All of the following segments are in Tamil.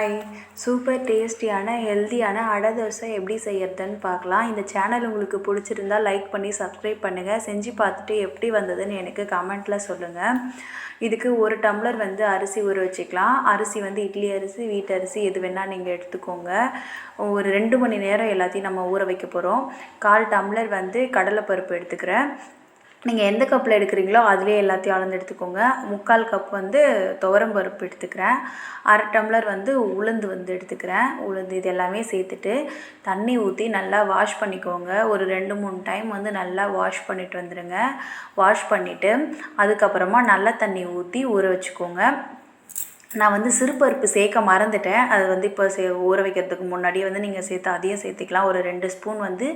ஹாய் சூப்பர் டேஸ்டியான ஹெல்த்தியான அடை தோசை எப்படி செய்யறதுன்னு பார்க்கலாம். இந்த சேனல் உங்களுக்கு பிடிச்சிருந்தா லைக் பண்ணி சப்ஸ்கிரைப் பண்ணுங்கள் செஞ்சு பார்த்துட்டு எப்படி வந்ததுன்னு எனக்கு கமெண்ட்டில் சொல்லுங்கள் இதுக்கு ஒரு டம்ளர் வந்து அரிசி ஊற வச்சுக்கலாம். அரிசி வந்து இட்லி அரிசி வீட்டு அரிசி எது வேணால் நீங்கள் எடுத்துக்கோங்க. ஒரு ரெண்டு மணி நேரம் எல்லாத்தையும் நம்ம ஊற வைக்க போகிறோம் கால் டம்ளர் வந்து கடலைப்பருப்பு எடுத்துக்கிறேன். நீங்கள் எந்த கப்பில் எடுக்கிறீங்களோ அதிலே எல்லாத்தையும் அளந்து எடுத்துக்கோங்க. முக்கால் கப் வந்து துவரம் பருப்பு எடுத்துக்கிறேன். அரை டம்ளர் வந்து உளுந்து வந்து எடுத்துக்கிறேன். உளுந்து இது எல்லாமே சேர்த்துட்டு தண்ணி ஊற்றி நல்லா வாஷ் பண்ணிக்கோங்க. ஒரு ரெண்டு மூணு டைம் வந்து நல்லா வாஷ் பண்ணிட்டு வந்துடுங்க. வாஷ் பண்ணிவிட்டு அதுக்கப்புறமா நல்ல தண்ணி ஊற்றி ஊற வச்சுக்கோங்க. நான் வந்து சிறுபருப்பு சேர்க்க மறந்துட்டேன். அது வந்து இப்போ சே ஊற வைக்கிறதுக்கு முன்னாடியே வந்து நீங்கள் சேர்த்து அதையும் சேர்த்துக்கலாம். ஒரு ரெண்டு ஸ்பூன் வந்து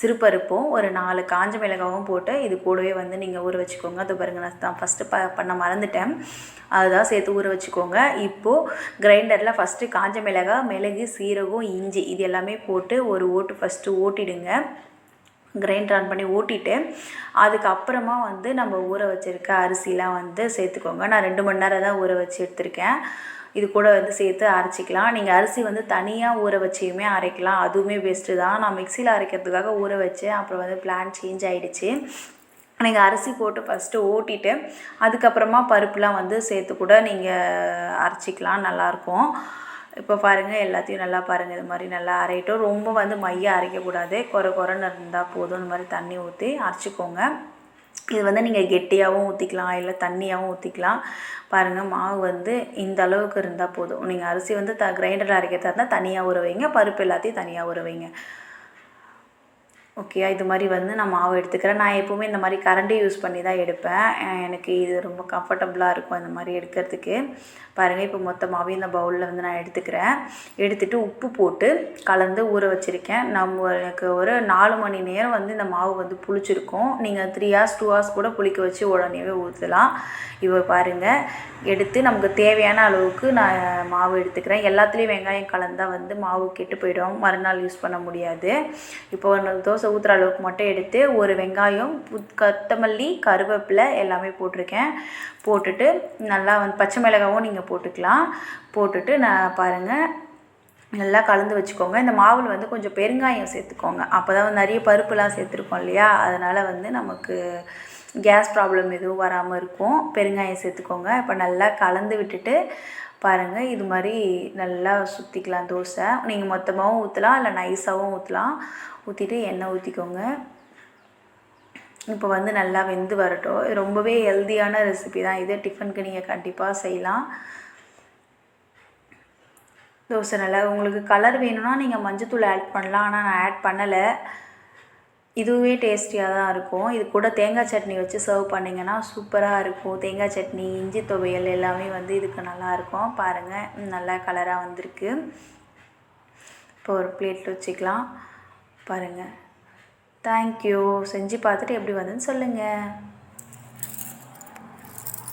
சிறுபருப்பும் ஒரு நாலு காஞ்ச மிளகாவும் போட்டு இது கூடவே வந்து நீங்கள் ஊற வச்சுக்கோங்க. அது பாருங்கள் நான் தான் ஃபஸ்ட்டு ப பண்ண மறந்துட்டேன். அதுதான் சேர்த்து ஊற வச்சுக்கோங்க. இப்போது கிரைண்டரில் ஃபஸ்ட்டு காஞ்ச மிளகாய் மிளகு சீரகம் இஞ்சி இது எல்லாமே போட்டு ஒரு ஓட்டு ஃபஸ்ட்டு ஓட்டிடுங்க. கிரைண்டர் ஆன் பண்ணி ஊட்டிட்டு அதுக்கப்புறமா வந்து நம்ம ஊற வச்சுருக்க அரிசிலாம் வந்து சேர்த்துக்கோங்க. நான் ரெண்டு மணி நேரம் தான் ஊற வச்சு எடுத்திருக்கேன். இது கூட வந்து சேர்த்து அரைச்சிக்கலாம். நீங்கள் அரிசி வந்து தனியாக ஊற வச்சியுமே அரைக்கலாம். அதுவுமே பெஸ்ட்டு தான். நான் மிக்சியில் அரைக்கிறதுக்காக ஊற வச்சேன். அப்புறம் வந்து பிளான் சேஞ்ச் ஆகிடுச்சு நீங்கள் அரிசி போட்டு ஃபஸ்ட்டு ஓட்டிட்டு அதுக்கப்புறமா பருப்புலாம் வந்து சேர்த்து கூட நீங்கள் அரைச்சிக்கலாம். நல்லாயிருக்கும் இப்போ பாருங்கள் எல்லாத்தையும் நல்லா பாருங்கள் இது மாதிரி நல்லா அரைட்டும் ரொம்ப வந்து மைய அரைக்கக்கூடாது. குறை குறைன்னு இருந்தால் போதும். இந்த மாதிரி தண்ணி ஊற்றி அரைச்சிக்கோங்க. இது வந்து நீங்கள் கெட்டியாகவும் ஊற்றிக்கலாம் இல்லை தண்ணியாகவும் ஊற்றிக்கலாம் பாருங்கள் மாவு வந்து இந்த அளவுக்கு இருந்தால் போதும். நீங்கள் அரிசி வந்து த கிரைண்டரில் அரைக்கிறதா இருந்தால் தனியாக ஊற வைங்க. பருப்பு எல்லாத்தையும் தனியாக ஊற வைங்க. ஓகே இது மாதிரி வந்து நான் மாவு எடுத்துக்கிறேன். நான் எப்போவுமே இந்த மாதிரி கரண்டி யூஸ் பண்ணி தான் எடுப்பேன் எனக்கு இது ரொம்ப கம்ஃபர்டபுளாக இருக்கும் இந்த மாதிரி எடுக்கிறதுக்கு. பாருங்கள் இப்போ மொத்த மாவையும் இந்த பவுலில் வந்து நான் எடுத்துக்கிறேன். எடுத்துகிட்டு உப்பு போட்டு கலந்து ஊற வச்சுருக்கேன். நம்ம எனக்கு ஒரு நாலு மணி நேரம் வந்து இந்த மாவு வந்து புளிச்சிருக்கும். நீங்கள் த்ரீ ஹார்ஸ் டூ ஹார்ஸ் கூட புளிக்க வச்சு உடனேவே ஊற்றலாம் இப்போ பாருங்கள் எடுத்து நமக்கு தேவையான அளவுக்கு நான் மாவு எடுத்துக்கிறேன். எல்லாத்துலேயும் வெங்காயம் கலந்தால் வந்து மாவு கெட்டு போயிடும். மறுநாள் யூஸ் பண்ண முடியாது. இப்போ தோசை தோசை ஊற்றுற அளவுக்கு மட்டும் எடுத்து ஒரு வெங்காயம் கொத்தமல்லி கருவேப்பிலை எல்லாமே போட்டிருக்கேன். போட்டுட்டு நல்லா வந்து பச்சை மிளகாவும் நீங்கள் போட்டுக்கலாம். போட்டுட்டு நான் பாருங்கள் நல்லா கலந்து வச்சுக்கோங்க. இந்த மாவில் வந்து கொஞ்சம் பெருங்காயம் சேர்த்துக்கோங்க. அப்போ தான் வந்து நிறைய பருப்புலாம் சேர்த்துருக்கோம் இல்லையா? அதனால் வந்து நமக்கு கேஸ் ப்ராப்ளம் எதுவும் வராமல் இருக்கும். பெருங்காயம் சேர்த்துக்கோங்க. இப்போ நல்லா கலந்து விட்டுட்டு பாருங்கள் இது மாதிரி நல்லா சுற்றிக்கலாம் தோசை. நீங்கள் மொத்தமாகவும் ஊற்றலாம் இல்லை நைஸாகவும் ஊற்றலாம் ஊற்றிட்டு எண்ணெய் ஊற்றிக்கோங்க இப்போ வந்து நல்லா வெந்து வரட்டும். ரொம்பவே ஹெல்த்தியான ரெசிபி தான். இது டிஃபனுக்கு நீங்கள் கண்டிப்பாக செய்யலாம். தோசை நல்லா உங்களுக்கு கலர் வேணும்னா நீங்கள் மஞ்சத்தூள் ஆட் பண்ணலாம். ஆனால் நான் ஆட் பண்ணலை. இதுவே டேஸ்டியாக தான் இருக்கும். இது கூட தேங்காய் சட்னி வச்சு சர்வ் பண்ணிங்கன்னா சூப்பராக இருக்கும். தேங்காய் சட்னி இஞ்சி துவையல் எல்லாமே வந்து இதுக்கு நல்லாயிருக்கும் பாருங்கள் நல்லா கலராக வந்திருக்கு. இப்போ ஒரு பிளேட்டில் வச்சுக்கலாம். பாருங்கள் தேங்க்யூ செஞ்சு பார்த்துட்டு எப்படி வந்துன்னு சொல்லுங்கள்